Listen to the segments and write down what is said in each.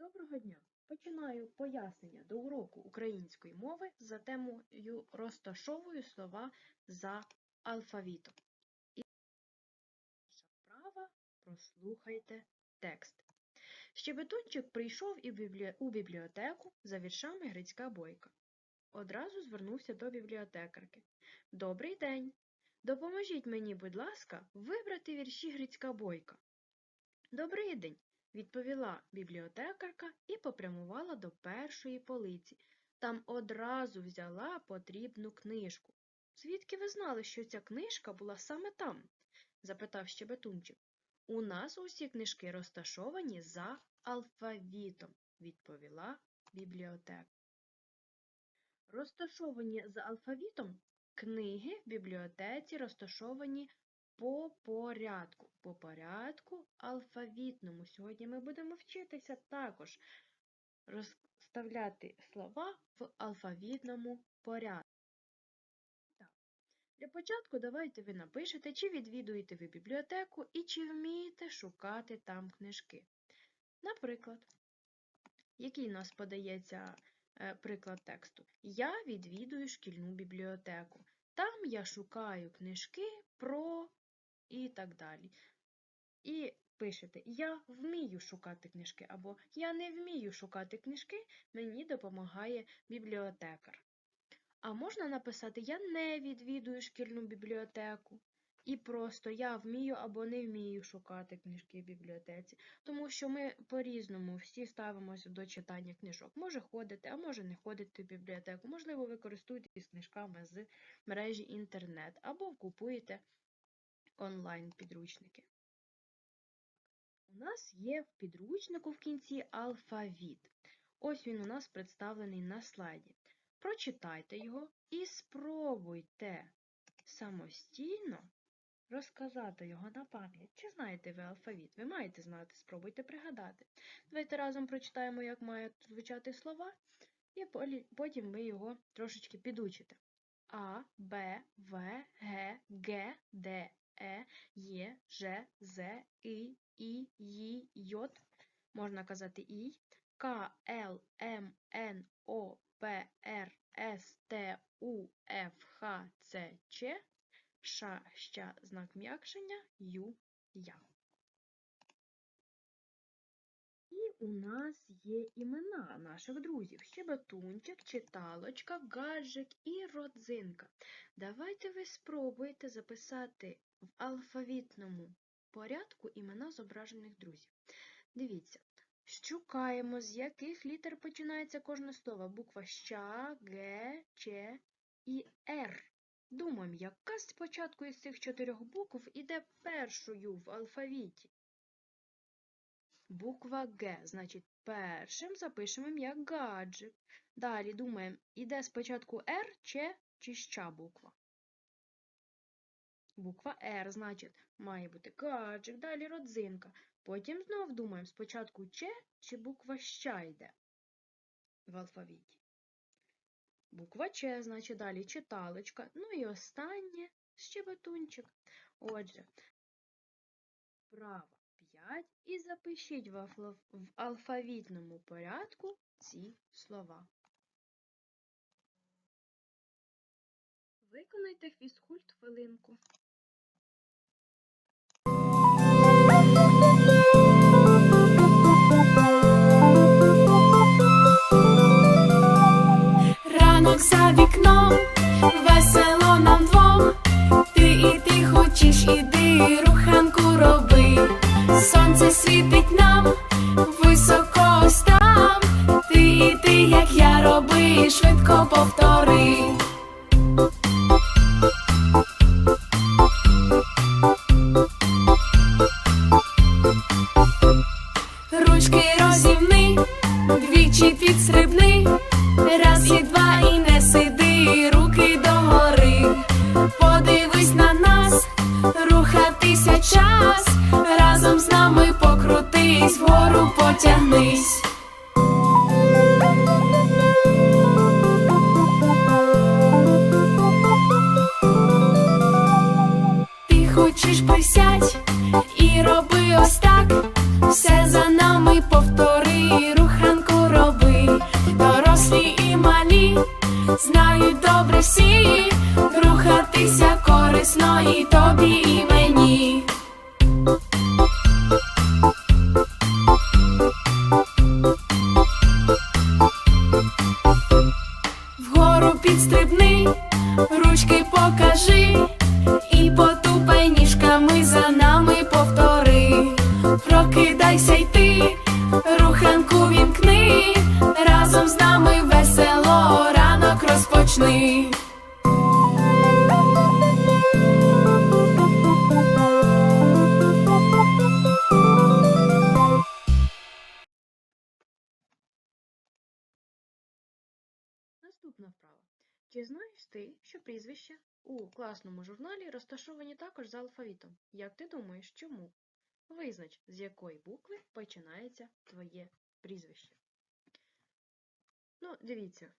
Доброго дня! Починаю пояснення до уроку української мови за темою розташовую слова за алфавітом. І перша вправа прослухайте текст. Щебетунчик прийшов у бібліотеку за віршами Грицька Бойка. Одразу звернувся до бібліотекарки. Добрий день! Допоможіть мені, будь ласка, вибрати вірші Грицька Бойка. Добрий день! Відповіла бібліотекарка і попрямувала до першої полиці. Там одразу взяла потрібну книжку. Звідки ви знали, що ця книжка була саме там? запитав щебетунчик. У нас усі книжки розташовані за алфавітом, відповіла бібліотека. Розташовані за алфавітом книги в бібліотеці розташовані по порядку. По порядку алфавітному. Сьогодні ми будемо вчитися також розставляти слова в алфавітному порядку. Так. Для початку давайте ви напишете, чи відвідуєте ви бібліотеку і чи вмієте шукати там книжки. Наприклад, який у нас подається е, приклад тексту? Я відвідую шкільну бібліотеку. Там я шукаю книжки про і так далі. І пишете Я вмію шукати книжки або Я не вмію шукати книжки, мені допомагає бібліотекар. А можна написати Я не відвідую шкільну бібліотеку. І просто я вмію або не вмію шукати книжки в бібліотеці, тому що ми по-різному всі ставимося до читання книжок. Може ходити, а може не ходити в бібліотеку. Можливо, ви користуєтесь книжками з мережі інтернет або купуєте онлайн підручники. У нас є в підручнику в кінці алфавіт. Ось він у нас представлений на слайді. Прочитайте його і спробуйте самостійно розказати його на пам'ять. Чи знаєте ви алфавіт? Ви маєте знати, спробуйте пригадати. Давайте разом прочитаємо, як мають звучати слова, і потім ви його трошечки підучите. А, Б, В, Г, Г, Д, Е, Є, Ж, З, І, І, Й, Й, можна казати І, К, Л, М, Н, О, П, Р, С, Т, У, Ф, Х, Ц, Ч, Ш, Щ, знак м'якшення, Ю, Я. І у нас є імена наших друзів. Щебетунчик, читалочка, гаджик і родзинка. Давайте ви спробуєте записати в алфавітному порядку імена зображених друзів. Дивіться, шукаємо, з яких літер починається кожне слово. Буква Щ, Г, Ч і Р. Думаємо, яка спочатку із цих чотирьох букв іде першою в алфавіті? Буква Г, значить, першим запишемо ім'я гаджик. Далі думаємо, іде спочатку Р, Ч чи ща буква. Буква Р, значить, має бути гаджик, далі родзинка. Потім знов думаємо, спочатку Ч чи буква ща йде в алфавіті. Буква Ч, значить, далі читалочка. Ну і останнє щебетунчик. Отже, вправа 5 і запишіть в алфавітному порядку ці слова. Виконайте фізкульт хвилинку. Ранок час, разом з нами покрутись, вгору потягнись. Ти хочеш присядь і роби ось так, все за нами повтори, руханку роби, дорослі і малі, знають добре всі. Рухатися корисно і тобі і мені. Ручки покажи, і потупай ніжками за нами повтори. Прокидайся й ти, руханку вімкни, разом з нами весело ранок розпочни. Наступна вправа. Чи знаєш ти, що прізвища у класному журналі розташовані також за алфавітом? Як ти думаєш, чому? Визнач, з якої букви починається твоє прізвище. Ну, дивіться,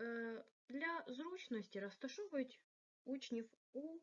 е, для зручності розташовують учнів у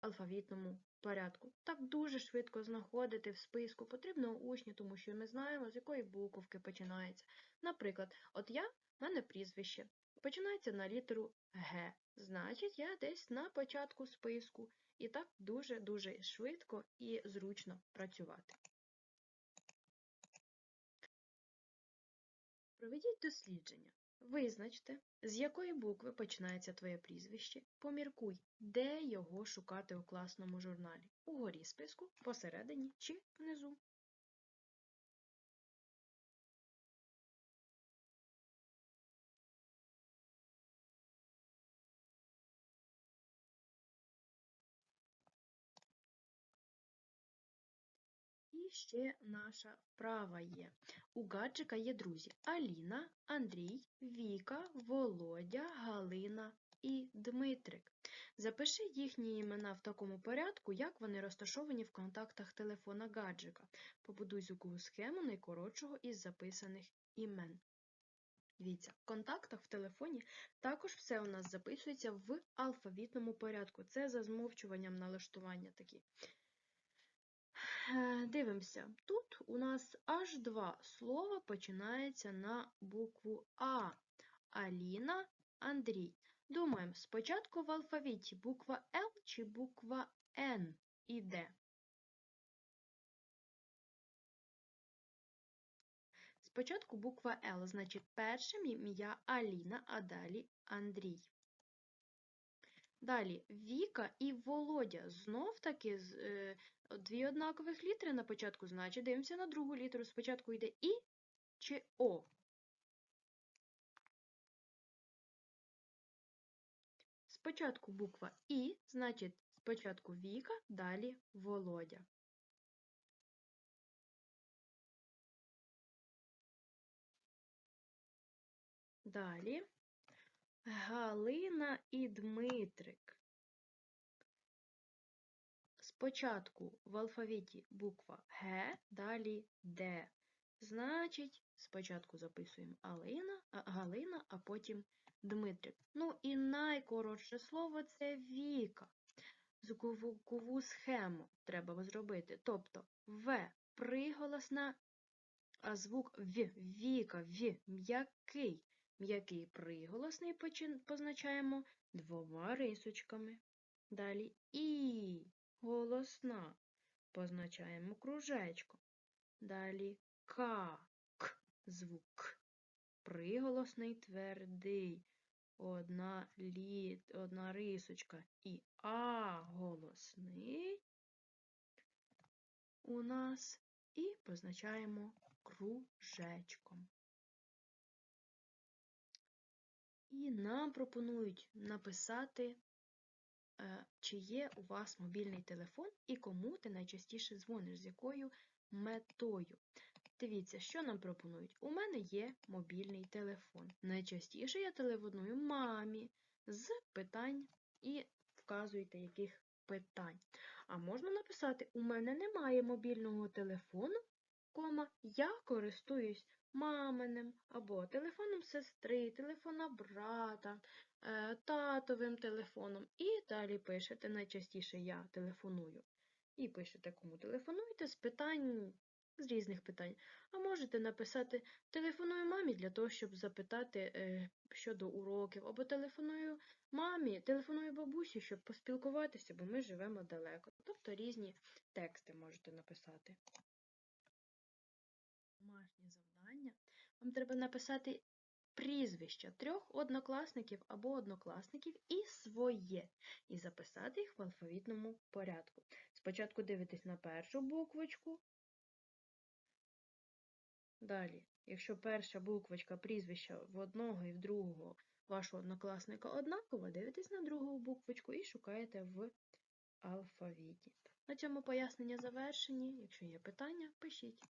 алфавітному порядку. Так дуже швидко знаходити в списку потрібного учня, тому що ми знаємо, з якої буковки починається. Наприклад, от я, в мене прізвище починається на літеру Г. Значить, я десь на початку списку. І так дуже-дуже швидко і зручно працювати. Проведіть дослідження. Визначте, з якої букви починається твоє прізвище. Поміркуй, де його шукати у класному журналі. Угорі списку, посередині чи внизу. І ще наша вправа є. У гаджика є друзі Аліна, Андрій, Віка, Володя, Галина і Дмитрик. Запиши їхні імена в такому порядку, як вони розташовані в контактах телефона гаджика. Побудуй звукову схему найкоротшого із записаних імен. Дивіться, в контактах в телефоні також все у нас записується в алфавітному порядку. Це за змовчуванням налаштування такі. Е, Дивимося. Тут у нас аж два слова починається на букву А. Аліна, Андрій. Думаємо, спочатку в алфавіті буква Л чи буква Н іде. Спочатку буква Л, значить першим ім'я Аліна, а далі Андрій. Далі Віка і Володя. Знов таки дві однакових літери на початку, значить дивимося на другу літеру. Спочатку йде І чи О. Спочатку буква І, значить спочатку Віка, далі Володя. Далі Галина і Дмитрик. Спочатку в алфавіті буква Г, далі Д. Значить, спочатку записуємо Алина, Галина, а потім Дмитрик. Ну і найкоротше слово це Віка. Звукову схему треба зробити. Тобто В приголосна, а звук В, Віка, В, м'який. М'який приголосний позначаємо двома рисочками. Далі І голосна позначаємо кружечком. Далі К, К звук. Приголосний твердий. Одна, лі, одна рисочка. І А голосний у нас. І позначаємо кружечком. І нам пропонують написати, чи є у вас мобільний телефон і кому ти найчастіше дзвониш, з якою метою. Дивіться, що нам пропонують. У мене є мобільний телефон. Найчастіше я телефоную мамі з питань і вказуйте, яких питань. А можна написати: у мене немає мобільного телефону, кома, я користуюсь маминим або телефоном сестри, телефона брата, е, татовим телефоном. І далі пишете, найчастіше я телефоную. І пишете, кому телефонуєте з питань з різних питань. А можете написати телефоную мамі для того, щоб запитати е, щодо уроків, або телефоную мамі, телефоную бабусі, щоб поспілкуватися, бо ми живемо далеко. Тобто різні тексти можете написати. Домашнє завдання. Вам треба написати прізвища трьох однокласників або однокласників і своє, і записати їх в алфавітному порядку. Спочатку дивитесь на першу буквочку. Далі, якщо перша буквочка прізвища в одного і в другого вашого однокласника однакова, дивитесь на другу буквочку і шукаєте в алфавіті. На цьому пояснення завершені. Якщо є питання, пишіть.